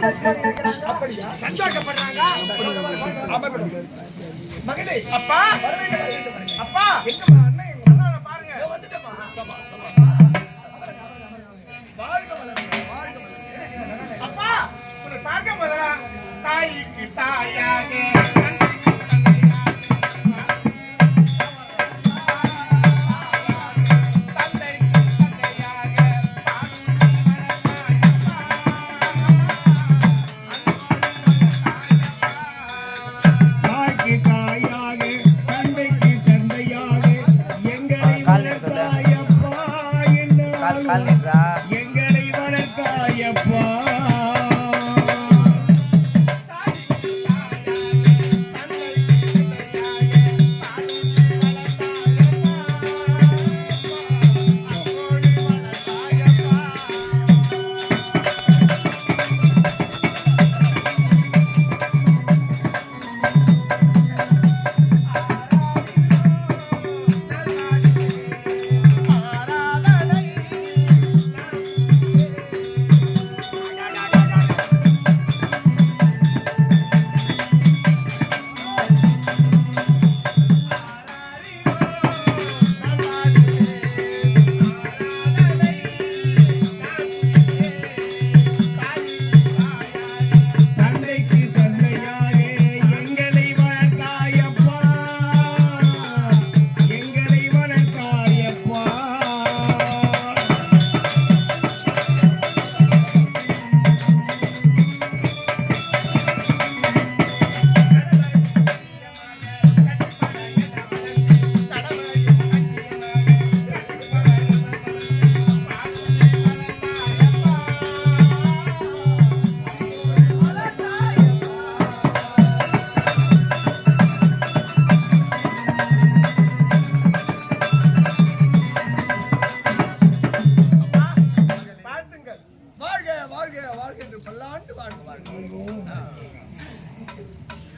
அப்படியா? சந்தோஷப்படுறாங்க? மகளே அப்பா! அப்பா! எங்கம்மா அண்ணன் எங்க அண்ணனை பாருங்க. வந்துட்டேம்மா. வாழ்க வளர்க வாழ்க வளர்க அப்பா! உன்னை பார்க்க முதலா தாய்க்கு தாயாக.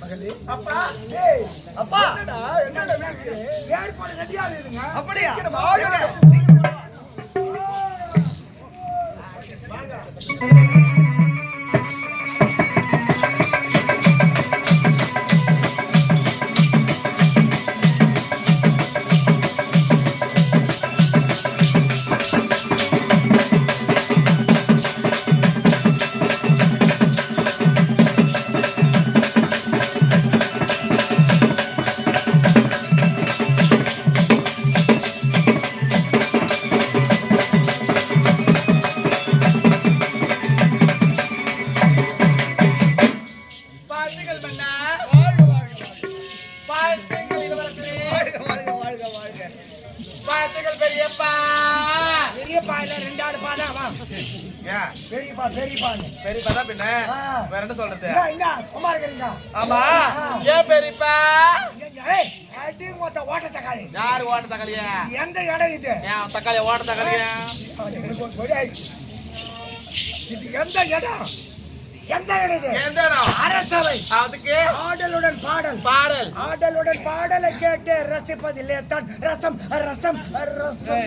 மகளே. அப்பா. ஏய் அப்பா. என்னடா என்னடா வீடு ஏற்பாடு ரெடியா இருக்குங்க அப்படியா? வாங்க. பெரியப்பா பெரியப்பா. பெரியப்பா தான் பின்ன. வேற என்ன சொல்றது? இங்க ஆமா. ஏன் பெரியப்பா. அடி மொத்த ஓட்ட தக்காளி. யாரு ஓட்ட தக்காளியா? எந்த இடம் இது? ஏன் தக்காளி ஓட்ட தக்காளியா. இது எந்த இடம்? எந்த இடம்? அரசவை. அதுக்கு? ஆடலுடன் பாடல். பாடல். ஆடலுடன் பாடலை கேட்டு ரசிப்பதில்லே தான் ரசம் ரசம். ரசம்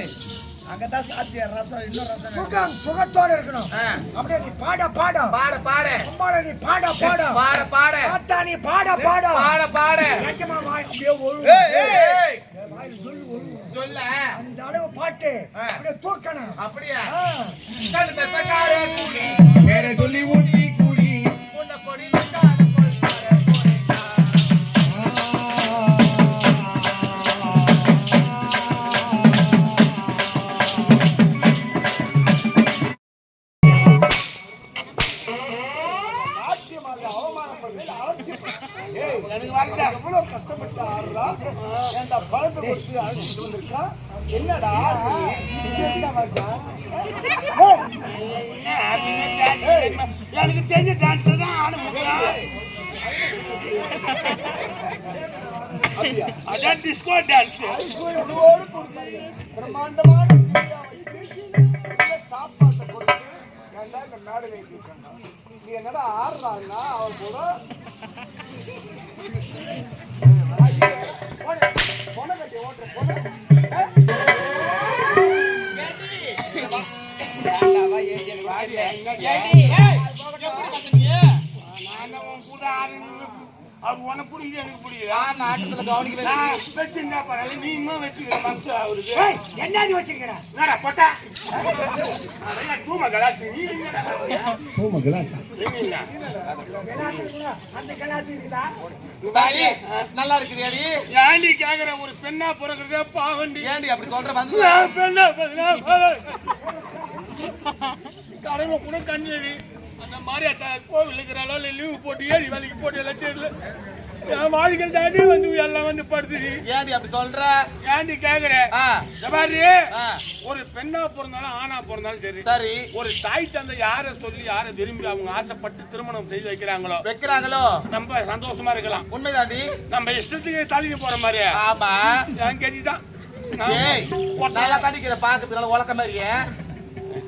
அங்கதான் சாத்திய ரசம் இன்னும் ரசம் சுகம் சுகத்தோட இருக்கணும். அப்படியே நீ பாட பாட. பாட பாட. அம்மால நீ பாட பாட. பாட பாட. பார்த்தா நீ பாட பாட. பாட பாட. நிஜமா வாய் அப்படியே சொல்லு. அந்த அளவு பாட்டு. அப்படியே தூக்கணும். அப்படியா? சொல்லி ஊட்டி அதான் டிஸ்கோ டான்ஸ். பிரம்மாண்டமான சாப்பாட்டை கொடுத்து ஏன்டா இந்த மேடையில ஏத்திருக்காங்க? நீ என்னடா ஆடுறான்னா அவர் கூட ஐயே, போடு. பொண கட்டி ஓட்டுற பொண. ஏ? அவர் உனக்கு பிடிக்குது எனக்கு பிடிக்குது நான் இல்லை. நான் வச்சிருந்தா பரவாயில்ல நீ இன்னும் வச்சுக்கிற மனுஷன் அவருக்கு. என்னது வச்சிருக்கிற? என்னடா போட்டா அதான் தூம கலாசி நீ கிளாஸ் என்ன அந்த கலாச்சி இருக்குதா? சரி. நல்லா இருக்குது அடி ஏண்டி கேக்குற ஒரு பெண்ணா பிறகுறதே பாவண்டி. ஏன்டி அப்படி சொல்ற வந்து நான் பெண்ணா பிறகுறேன் கடவுள கூட கண்ணு அந்த மாதிரி கோவில் இருக்கிறாளோ இல்லை லீவு போட்டு ஏறி வேலைக்கு போட்டு எல்லாம் தெரியல. என் வாழ்க்கை தாண்டி வந்து எல்லாம் வந்து படுத்துடி ஏன்டி அப்படி சொல்ற? ஏண்டி கேக்குற? பாரு. ஒரு பெண்ணா பிறந்தாலும் ஆணா பிறந்தாலும் சரி. சரி. ஒரு தாய் தந்தை யாரை சொல்லி யாரை விரும்பி அவங்க ஆசைப்பட்டு திருமணம் செய்து வைக்கிறாங்களோ வைக்கிறாங்களோ? நம்ம சந்தோஷமா இருக்கலாம். உண்மைதாண்டி நம்ம இஷ்டத்துக்கு தள்ளிட்டு போற மாதிரி ஆமா. என் கதி தான் நல்லா தடிக்கிற பாக்கிறதுனால உலக்க மாதிரியே.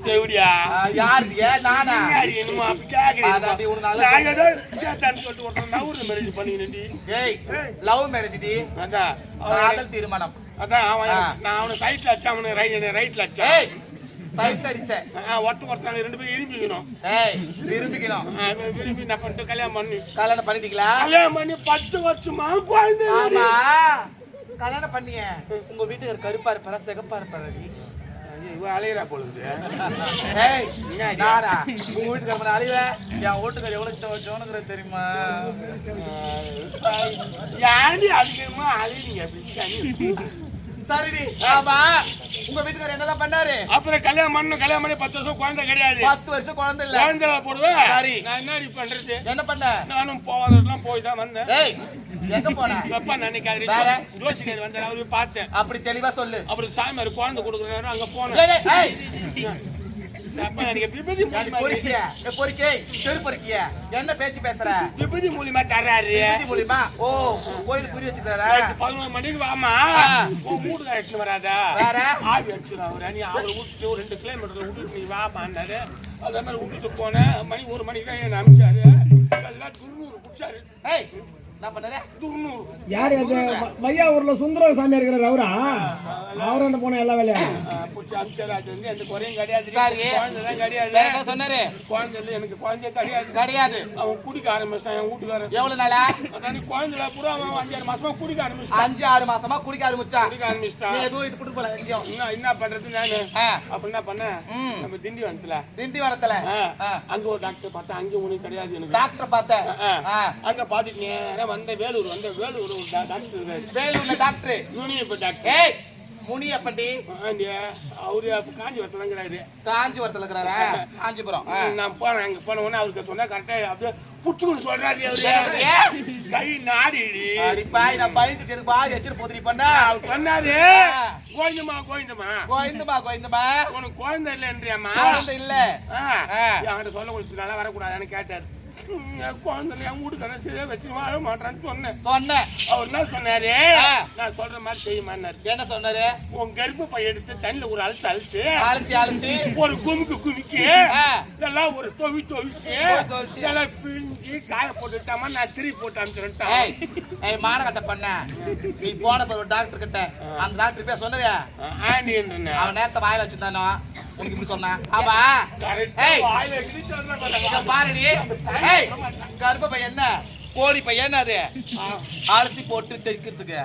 தேவடியா? நானா? என்னமோ அப்படி கேக்குறீங்க. அதாண்டி, உனக்கு நல்ல நான் ஏதோ சொல்லிட்டு marriage பண்ணிக்கினேன்டி. ஏய் லவ் மேரேஜ் டி. அதான் காதல் திருமணம் அதான் அவன். நான் அவனை சைட்ல அடிச்சேன் அவனை ரைட் ரைட்ல அடிச்சேன் ஏய் சைஸ் அடிச்ச. ஒருத்தன் ஒருத்தன் ரெண்டு பேரும் இரும்பிக்கணும். ஏய் விரும்பிக்கணும். விரும்பி என்ன பண்ணிட்டு கல்யாணம் பண்ணி. கல்யாணம் பண்ணிட்டீங்களா? கல்யாணம் பண்ணி பத்து வருஷமா குழந்தை ஆமா. கல்யாணம் பண்ணிய. உங்க வீட்டுக்கு கருப்பா இருப்பாரா சிகப்பா இருப்பாரா அலையிறா பொழுது. நானா? உங்க வீட்டுக்கு அழிவ என் வீட்டுக்கு எவ்வளவு சோனுங்கிறது தெரியுமா? ஏன்டி அதிகமா அப்படி சரிடி ஆமா. உங்க வீட்டுக்காரர் என்னதான் பண்ணாரு? அப்புறம் கல்யாணம் பண்ணணும். கல்யாணம் பண்ணி பத்து வருஷம் குழந்தை கிடையாது. பத்து வருஷம் குழந்தை இல்ல. குழந்தை போடுவேன். சரி. நான் என்ன பண்றது என்ன பண்ண? நானும் போவாதெல்லாம் போய் தான் வந்தேன் எங்க போன தப்பா நினைக்காது வேற? ஜோசிக்காரு வந்தாரு அவரு பார்த்தேன். அப்படி தெளிவா சொல்லு. அப்புறம் சாமியார் குழந்தை கொடுக்குறாரு. அங்க போனேன். என்ன பேச்சு பேசுற? விபதி மூலியமா தர்றாரு. மூலியமா? ஓ கோயில் குறி வச்சுக்கிறாரா? பதினோரு மணிக்கு வாமா. வீட்டுக்கு எடுத்துன்னு வராதா? வேற? ஆவி அவரு. நீ அவரை விட்டு ஒரு ரெண்டு கிலோமீட்டர்ல விட்டுட்டு நீ வாமான்னாரு அதே மாதிரி விட்டுட்டு போனேன். மணி ஒரு மணிக்கு தான் என்ன அமிச்சாரு எல்லாம் துர்நூறு குடிச்சாரு. யாரு அந்த மையாவூர்ல சுந்தர சாமி இருக்கிறார் அவரா? போன எல்லா எந்த குறையும் கிடையாது. கிடையாது. சொன்னாரு? குழந்தை எனக்கு குழந்தையே கிடையாது. கிடையாது. அவன் குடிக்க ஆரம்பிச்சிட்டான் என் வீட்டுக்காரன். எவ்வளவு நாளா? அதான் குழந்தைல பூரா அவன் அஞ்சாறு மாசமா குடிக்க ஆரம்பிச்சிட்டான். அஞ்சு ஆறு மாசமா குடிக்க ஆரம்பிச்சான். குடிக்க ஆரம்பிச்சிட்டான். நீ எதுவும் இட்டு கூட்டு போல என்ன என்ன பண்றது நானு? அப்ப என்ன பண்ணேன் ம். நம்ம திண்டிவனத்துல திண்டிவனத்துல. அங்க ஒரு டாக்டர் பார்த்தா அங்க கிடையாது எனக்கு. டாக்டர் பார்த்தேன். அங்க பாத்துட்டு நேரா வந்த வேலூர் வந்த வேலூர் டாக்டர் வேலூர்ல டாக்டர். யூனியப்ப டாக்டர். ஏய் முனி அப்பண்டி ஆண்டி, அவரு காஞ்சிபுரத்துல இருக்கிறாரு. காஞ்சிபுரத்துல இருக்கிறாரா? காஞ்சிபுரம். நான் போனேன் அங்க போன உடனே அவருக்கு சொன்னா கரெக்டா அப்படியே புச்சுக்குன்னு சொல்றாரு? அவரு கை நாடிடி. பாய் நான் பயந்துட்டு எனக்கு பாதி வச்சிரு போதிரி பண்ணா. அவர் சொன்னாரு. ஆ. கோயந்தமா கோயந்தமா கோயந்துமா கோயந்துமா உனக்கு குழந்தை இல்லைன்றியாமா குழந்தை இல்ல. என்கிட்ட சொல்ல கொடுத்தனால வரக்கூடாதுன்னு கேட்டாரு. ம், என் வீட்டுக்காரன் சரியா வச்சு வாழ மாட்டான்னு சொன்னேன். சொன்னேன். அவர் என்ன சொன்னாரு. நான் சொல்ற மாதிரி செய்யுமான்னாரு என்ன சொன்னாரு? உன் கருப்பு பை எடுத்து தண்ணில ஒரு அலசு அழிச்சு அழுத்தி அழுத்தி. ஒரு குமுக்கு குமிக்கி. இதெல்லாம் ஒரு தொவி தொவிச்சு தொவி தொவிச்சு. இதெல்லாம் பிழிஞ்சு காய போட்டுட்டாமா நான் திருப்பி போட்டு அனுப்பிச்சுட்டேன் ஏய் மானகட்ட பண்ண. நீ போன பிறகு டாக்டர் கிட்ட அந்த டாக்டர் பேர் சொன்னதே. ஆண்டி அவன் நேத்த வாயில வச்சிருந்தானோ? உனக்கு இப்படி சொல்றேன் இத பாருடி. கருப்ப பையன் என்ன? கோழி பையன் அது? அரிசி போட்டு தைக்கிறதுக்கு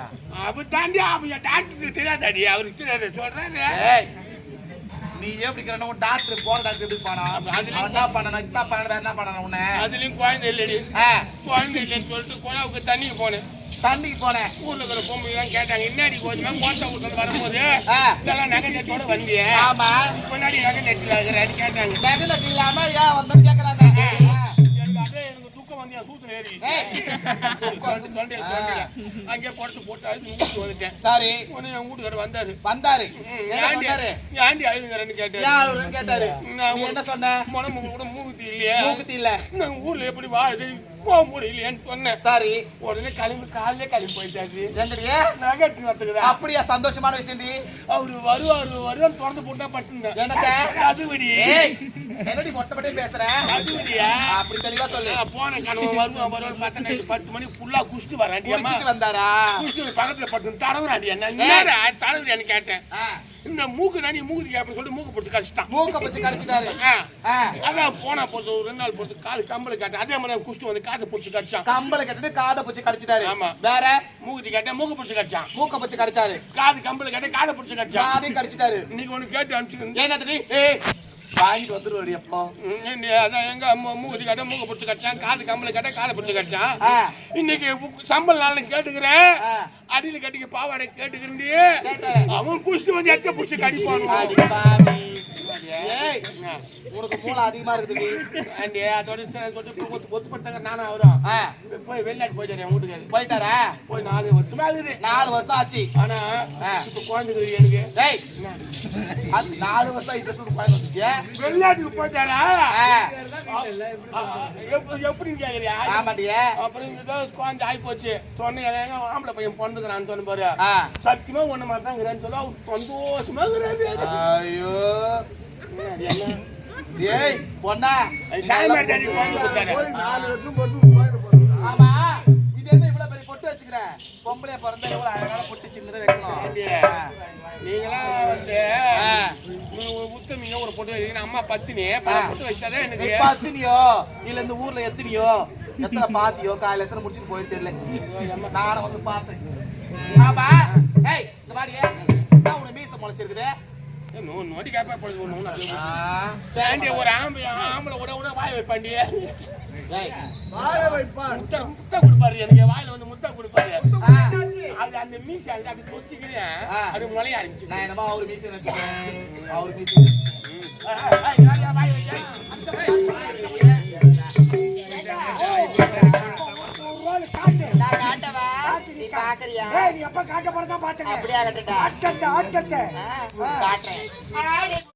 அவர் தாண்டி அவன் டாக்டருக்கு தெரியாதாடி? அவருக்கு தெரியாது சொல்றாரு. நீ எப்படி உன் டாக்டர் போன டாக்டர் எப்படி அவன் என்ன பண்ணணும் என்ன பண்ணணும் வேற என்ன பண்ணணும் உன்னை? அதுலயும் குழந்தை இல்லடி. குழந்தை இல்லைன்னு சொல்லிட்டு குழாவுக்கு தண்ணிக்கு போனேன். தண்ணிக்கு போனேன். ஊர்ல இருக்கிற பொம்பளைலாம் கேட்டாங்க என்னடி கொஞ்சமா கோட்டை விட்டு வரும்போது. இதெல்லாம் நகை நெட்டோட வந்தியே. ஆமா. முன்னாடி நகை நெட்டில் இருக்கிறாரு கேட்டாங்க நெகல இல்லாம ஏன் வந்து தொண்டையில. அங்கேயே குடத்து போட்டு அழுது வீட்டுக்கு வந்துட்டேன். சரி. உடனே என் வீட்டுக்காரர் வந்தாரு. வந்தாரு. ஏன்டி அழுதுங்கிறன்னு கேட்டாரு. கேட்டாரு? நீ என்ன சொன்ன? மனம் கூட மூக்குத்தி இல்லையே. மூக்குத்தி இல்ல. நான் ஊர்ல எப்படி வாழுது? போக முடியலையேன்னு சொன்னேன். சரி. உடனே கிளம்பி காலையிலே கிளம்பி போயிட்டாரு. எங்கடியே? நகட்டு வரத்துக்குதான் அப்படியா? சந்தோஷமான விஷயம்டி அவரு வருவாரு வருவான்னு திறந்து போட்டு தான் பட்டுருந்தேன் என்னத்த அதுபடி ஏய் என்னடி மொட்டை மொட்டையே பேசுற? அதுபடியா அப்படி தெளிவா சொல்லு. போன கனவு வருவான் வருவான் பார்த்தா நைட்டு பத்து மணி ஃபுல்லா வராண்டியம்மா குடிச்சிட்டு வந்தாரா? குடிச்சிட்டு பக்கத்துல பட்டு தடவுறாண்டி என்ன தடவுறியான்னு கேட்டேன். இந்த மூக்கு நானி மூக்கு அப்படின்னு சொல்லிட்டு மூக்கு போட்டு கடிச்சிட்டான். மூக்க வச்சு கடிச்சிட்டாரு. அதான் போனா பொறுத்து ஒரு ரெண்டு நாள் பொறுத்து காது கம்பளை காட்டு. அதே மாதிரி குஷ்டு வந்து காதை பிடிச்சி கடிச்சான். கம்பளை கட்டிட்டு காதை பிடிச்சி கடிச்சிட்டாரு. ஆமா. வேற? மூக்குத்தி கேட்டேன் மூக்கு பிடிச்சி கடிச்சான். மூக்க பிடிச்சி கடிச்சாரு. காது கம்பளை கேட்டேன் காதை பிடிச்சி கடிச்சான். காதையும் கடிச்சிட்டாரு. இன்னைக்கு ஒண்ணு கேட்டு அனுப்பிச்சு ஏன்னா வாங்கிட்டு வந்துருவாடி அப்போ அதான் எங்க அம்மா மூக்குத்தி கேட்ட மூக்கு பிடிச்சி கடிச்சான் காது கம்பளை கேட்ட காதை பிடிச்சி கடிச்சான். ஆ. இன்னைக்கு சம்பள நாள்னு கேட்டுக்கிறேன். அடியில கட்டிக்க பாவாடை கேட்டுக்கிறேன் கேட்டேன். அவன் குஷ்டு வந்து எத்த பிடிச்சி கடிப்பானு? உனக்கு மூளை அதிகமா இருக்குது ஆண்டி அதோட சொல்லிட்டு ஒத்து ஒத்துப்பட்டாங்க நானும் அவரும். போய் வெளிநாட்டு போயிட்டாரு என் வீட்டுக்காரு போயிட்டாரா? போய் நாலு வருஷமா. இருக்குது நாலு வருஷம் ஆச்சு. ஆனா. இப்ப குழந்தைக்கு எனக்கு. டேய் அது நாலு வருஷம் இது எப்படி பழக்கம் வந்துச்சு. வெளிநாட்டுக்கு போயிட்டாரா? எப்படி- கேக்குறியா? ஆமாண்டியே. அப்புறம் ஏதோ குழந்தை ஆகி போச்சு. சொன்ன எங்க ஆம்பளை பையன் பிறந்துக்கிறான்னு சொன்ன பாரு. சத்தியமா ஒண்ணு மாதிரி தான் இருக்கிறேன்னு சொல்ல. சந்தோஷமா இருக்கிறாரு. ஐயோ. என்ன? ஏய் பொண்ணா. நாலு வருஷம் போட்டு ஆமா. இது என்ன இவ்வளவு பெரிய பொட்டு வச்சுக்கிற? பொம்பளைய பிறந்தா எவ்வளவு அழகான பொட்டு சின்னதா வைக்கணும். நீங்களாம் வந்து. நீங்க ஒரு பொட்டு வைக்கிறீங்க அம்மா பத்தினி பொட்டு வச்சாதான் எனக்கு இப்ப எத்தனையோ இல்ல இந்த ஊர்ல எத்தனையோ? எத்தனை பாத்தியோ? காலையில எத்தனை முடிச்சுட்டு போயிட்டு தெரியல. நானும் வந்து பார்த்தேன் ஆமா. ஏய் இந்த மாதிரியே நான் உன மீச முளைச்சிருக்குது? நோண்டி கேப்பா போடுது ஒண்ணு. ஏண்டி, ஒரு ஆம்பளை ஆம்பளை விட விட வாய் வைப்பாண்டி? வாழ வைப்பான். முட்டை முட்டை கொடுப்பாரு எனக்கு வாயில வந்து முட்டை கொடுப்பாரு. அது அந்த மீசை அது அப்படி கொத்திக்கிறேன் ஆ. அது முளைய ஆரம்பிச்சு நான் என்னமோ அவரு மீசை வச்சுக்கேன் அவரு மீசை வாய் வைக்க. பாக்குறியா? ஏய், நீ எப்ப காட்ட போறதா பாத்துக்க. அப்படியா காட்டுறேன்.